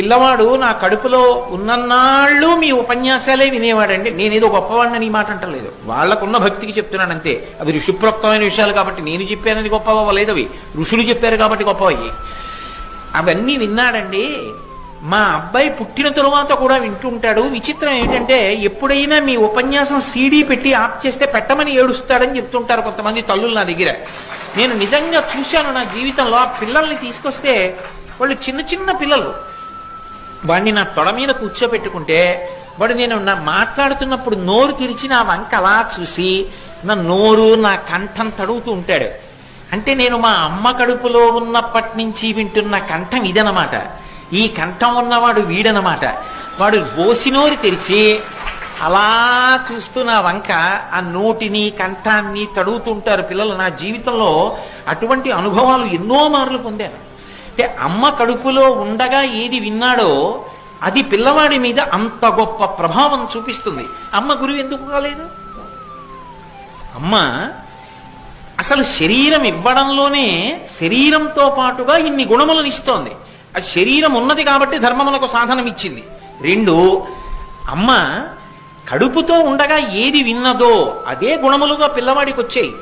పిల్లవాడు నా కడుపులో ఉన్నన్నాళ్ళు మీ ఉపన్యాసాలే వినేవాడండి. నేనేదో గొప్పవాడిని ఈ మాట అంటలేదు. వాళ్ళకున్న భక్తికి చెప్తున్నాను అంతే అవి ఋషిప్రోక్తమైన విషయాలు కాబట్టి నేను చెప్పానని గొప్ప అవ్వలేదు అవి ఋషులు చెప్పారు కాబట్టి గొప్పవయ్యి అవన్నీ విన్నాడండి. మా అబ్బాయి పుట్టిన తరువాత కూడా వింటుంటాడు విచిత్రం ఏంటంటే ఎప్పుడైనా మీ ఉపన్యాసం సీడీ పెట్టి ఆప్ చేస్తే పెట్టమని ఏడుస్తాడని చెప్తుంటారు కొంతమంది తల్లులు నా దగ్గర. నేను నిజంగా చూశాను నా జీవితంలో ఆ పిల్లల్ని తీసుకొస్తే వాళ్ళు చిన్న చిన్న పిల్లలు. వాడిని నా తొడ మీద కూర్చోబెట్టుకుంటే వాడు నేను నా మాట్లాడుతున్నప్పుడు నోరు తెరిచి నా వంక అలా చూసి నా నోరు నా కంఠం తడుగుతూ ఉంటాడు. అంటే నేను మా అమ్మ కడుపులో ఉన్నప్పటి నుంచి వింటున్న కంఠం ఇదనమాట ఈ కంఠం ఉన్నవాడు వీడనమాట వాడు బోసినోరు తెరిచి అలా చూస్తూ నా వంక ఆ నోటిని కంఠాన్ని తడుగుతుంటారు పిల్లలు. నా జీవితంలో అటువంటి అనుభవాలు ఎన్నో మార్లు పొందాను. అంటే అమ్మ కడుపులో ఉండగా ఏది విన్నాడో అది పిల్లవాడి మీద అంత గొప్ప ప్రభావం చూపిస్తుంది. అమ్మ గురువు ఎందుకు కాలేదు? అమ్మ అసలు శరీరం ఇవ్వడంలోనే శరీరంతో పాటుగా ఇన్ని గుణములను ఇస్తోంది. ఆ శరీరం ఉన్నది కాబట్టి ధర్మములకు సాధనం ఇచ్చింది. రెండు అమ్మ కడుపుతో ఉండగా ఏది విన్నదో అదే గుణములుగా పిల్లవాడికి వచ్చాయి.